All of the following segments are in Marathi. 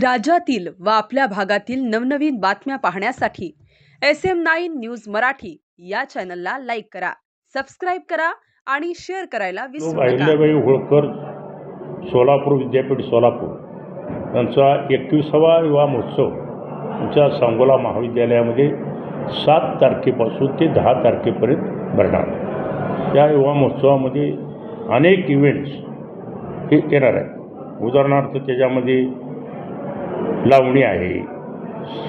राज्यातील व आपल्या भागातील नवनवीन बातम्या पाहण्यासाठी S M nine news Marathi या चॅनलला लाईक करा सबस्क्राईब करा आणि शेअर करायला विसरू अहिल्याबाई होळकर सोलापूर विद्यापीठ सोलापूर यांचा एकविसावा विवाह महोत्सव आमच्या सांगोला महाविद्यालयामध्ये सात तारखेपासून ते दहा तारखेपर्यंत भरणार. या विवाह महोत्सवामध्ये अनेक इव्हेंट्स हे येणार आहेत. उदाहरणार्थ त्याच्यामध्ये लावणी आहे.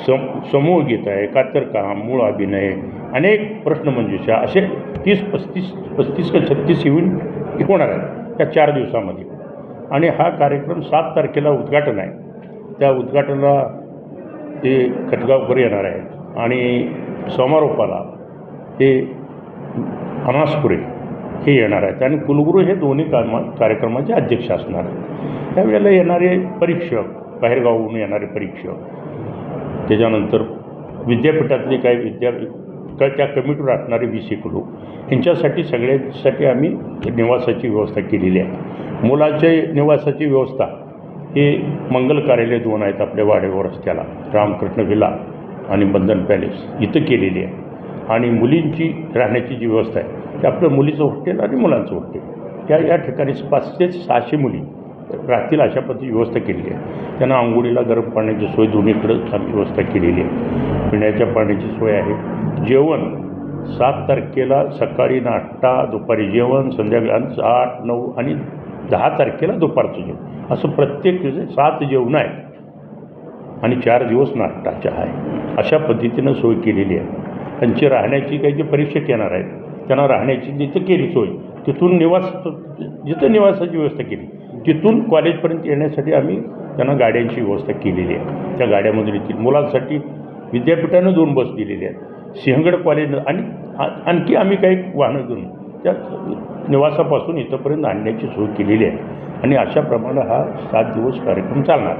सम समूह गीत आहे कातरकाम मूळ अभिनय. अनेक प्रश्नमंजुषा असे तीस पस्तीस पस्तीस का छत्तीस इव्हेंट होणार आहेत त्या चार दिवसामध्ये. आणि हा कार्यक्रम सात तारखेला उद्घाटन आहे. त्या उद्घाटनाला ते खटगावकर येणार आहेत. आणि समारोपाला ते अनासपुरे हे येणार आहेत. आणि कुलगुरू हे दोन्ही कामा कार्यक्रमाचे अध्यक्ष असणार आहेत. त्यावेळेला येणारे परीक्षक बाहेरगावहून येणारे परीक्षक. त्याच्यानंतर विद्यापीठातले काही विद्या का त्या कमिटीवर असणारे वीस एक लोक. यांच्यासाठी सगळ्यांसाठी आम्ही निवासाची व्यवस्था केलेली आहे. मुलाच्या निवासाची व्यवस्था हे मंगल कार्यालय दोन आहेत आपल्या वाडेवर रस्त्याला रामकृष्ण विला आणि बंधन पॅलेस इथं केलेली आहे. आणि मुलींची राहण्याची जी व्यवस्था आहे ते आपलं मुलीचं हॉटेल आणि मुलांचं हॉटेल या या ठिकाणी पाचशे सहाशे मुली राहतील अशा पद्धतीची व्यवस्था केलेली आहे. त्यांना आंघोळीला गरम पाण्याची सोय दोन्हीकडं आम्ही व्यवस्था केलेली आहे. पिण्याच्या पाण्याची सोय आहे. जेवण सात तारखेला सकाळी नाश्ता दुपारी जेवण संध्याकाळी आठ नऊ आणि दहा तारखेला दुपारचं जेवण. असं प्रत्येक दिवशी सात जेवण आहे आणि चार दिवस नाश्ता चहा आहे अशा पद्धतीनं सोय केलेली आहे. त्यांची राहण्याची काही जे परीक्षक येणार आहेत त्यांना राहण्याची जिथं केली सोय तिथून निवास जिथं निवासाची व्यवस्था केली तिथून कॉलेजपर्यंत येण्यासाठी आम्ही त्यांना गाड्यांची व्यवस्था केलेली आहे. त्या गाड्यामधून येतील. मुलांसाठी विद्यापीठानं दोन बस दिलेली आहेत. सिंहगड कॉलेजनं आणि आ- आणखी आम्ही काही वाहनं घेऊन त्या निवासापासून इथंपर्यंत आणण्याची सोय केलेली आहे. आणि अशा प्रमाणे हा सात दिवस कार्यक्रम चालणार